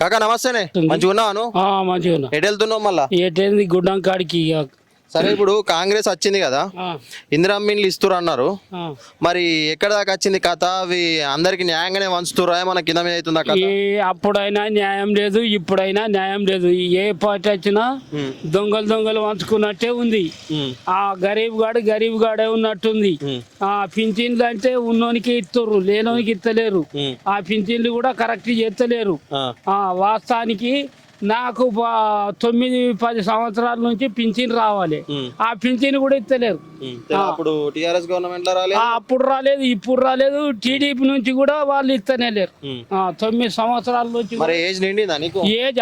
కాకా నమస్తేనే. మంచిగా ఉన్నావాను మంచిగా ఉన్నా ఎటు వెళ్తున్నావు మళ్ళా? ఏటైంది గుడ్డం కాడికి. సరే ఇప్పుడు కాంగ్రెస్ వచ్చింది కదా ఆ, ఇందిరామిన్లు ఇస్తురు అన్నారు. మరి ఎక్కడ దాకా వచ్చింది కథ? అవి అందరికి న్యాయంగానే వంచుతురా ఏమన్నా కింద మీద అవుతుందా కథ? అప్పుడైనా న్యాయం లేదు ఇప్పుడైనా న్యాయం లేదు. ఏ పార్టీ వచ్చినా దొంగలు దొంగలు వంచుకున్నట్టే ఉంది. ఆ గరీబ్ గాడు గరీబ్ గాడే ఉన్నట్టుంది. ఆ పింఛన్లు అంటే ఉన్నోనికి ఇస్తుర్రు లేనోనికి ఇస్తలేరు. ఆ పింఛన్లు కూడా కరెక్ట్ చేస్తలేరు. ఆ, ఆ వాస్తవానికి నాకు తొమ్మిది పది సంవత్సరాల నుంచి పింఛన్ రావాలి. ఆ పింఛన్ కూడా ఇస్తలేరు. అప్పుడు టిఆర్ఎస్ గవర్నమెంట్ అప్పుడు రాలేదు ఇప్పుడు రాలేదు. టీడీపీ నుంచి కూడా వాళ్ళు ఇస్తనే లేరు. తొమ్మిది సంవత్సరాల నుంచి ఏజ్.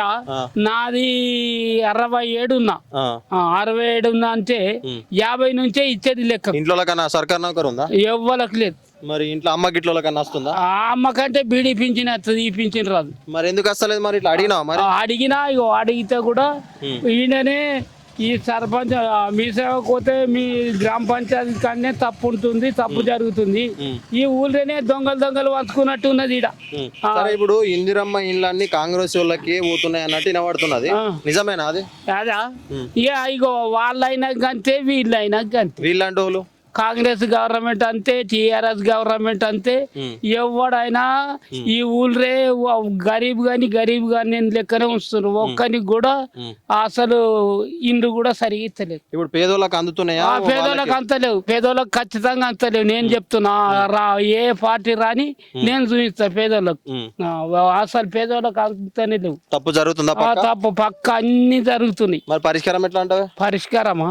నాది అరవై ఏడు ఉన్నా ఆ, ఆ, అరవై ఏడు ఉన్నా అంటే. యాభై నుంచే ఇచ్చేది లెక్క. ఇంట్లో సర్కార్ నౌకర్ ఉందా? ఎవ్వలకు లేదు. మరి ఇంట్లో అమ్మ గిట్లో కన్నా వస్తుందా ఆ అమ్మకంటే బీడీ పింఛన్ వస్తుంది ఈ పింఛన్ రాదు. మరి ఎందుకు వస్తలేదు మరి ఇట్లా అడిగినావా మరి? అడిగినా ఇగో అడిగితే కూడా. ఈయననే ఈ సర్పంచ్ మీ సేవకు పోతే మీ గ్రామ పంచాయతీ కాడనే తప్పు ఉంటుంది తప్పు జరుగుతుంది. ఈ ఊళ్ళోనే దొంగలు దొంగలు వంచుకున్నట్టు ఉన్నది ఈడ. సరే ఇప్పుడు ఇందిరమ్మ ఇండ్లన్నీ కాంగ్రెస్ వాళ్ళకి పోతున్నాయి అన్నట్టు వినబడుతున్నది. నిజమేనా అది? అదా. ఇక ఇగో వాళ్ళైనా గంతే వీళ్ళైనా గంతే. వీళ్ళంటి వాళ్ళు కాంగ్రెస్ గవర్నమెంట్ అంతే టిఆర్ఎస్ గవర్నమెంట్ అంతే. ఎవడైనా ఈ ఊళ్ళే గరీబ్ గాని గరీబ్ గాని లెక్కనే ఉంచుతున్నారు. ఒక్కనికి కూడా. అసలు ఇండ్లు కూడా సరిగా ఇస్తలేదు. ఇప్పుడు పేదోళ్ళకి అందుతున్నాయా? ఆ పేదోళ్ళకి అంతలేవు. పేదోళ్ళకి ఖచ్చితంగా అంతలేవు. నేను చెప్తున్నా రా ఏ పార్టీ రాని నేను చూపిస్తా పేదోళ్ళకు. అసలు పేదోళ్ళకి అంతనే లేవు. తప్పు జరుగుతుందా తప్పు పక్క అన్ని జరుగుతున్నాయి. మరి పరిష్కారం ఎట్లా పరిష్కారమా.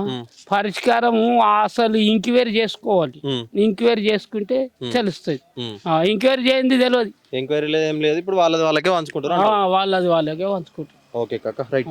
పరిష్కారము అసలు ఇంక్వైరీ చేసుకోవాలి. ఉమ్. ఇంక్వైరీ చేసుకుంటే తెలుస్తుంది. ఉమ్. ఇంక్వైరీ చేయండి తెలియదు ఎంక్వైరీ లేదు ఏం లేదు. ఇప్పుడు వాళ్ళది వాళ్ళకే పంచుకుంటారు ఆ, వాళ్ళది వాళ్ళకే వంచుకుంటారు ఓకే కాక రైట్.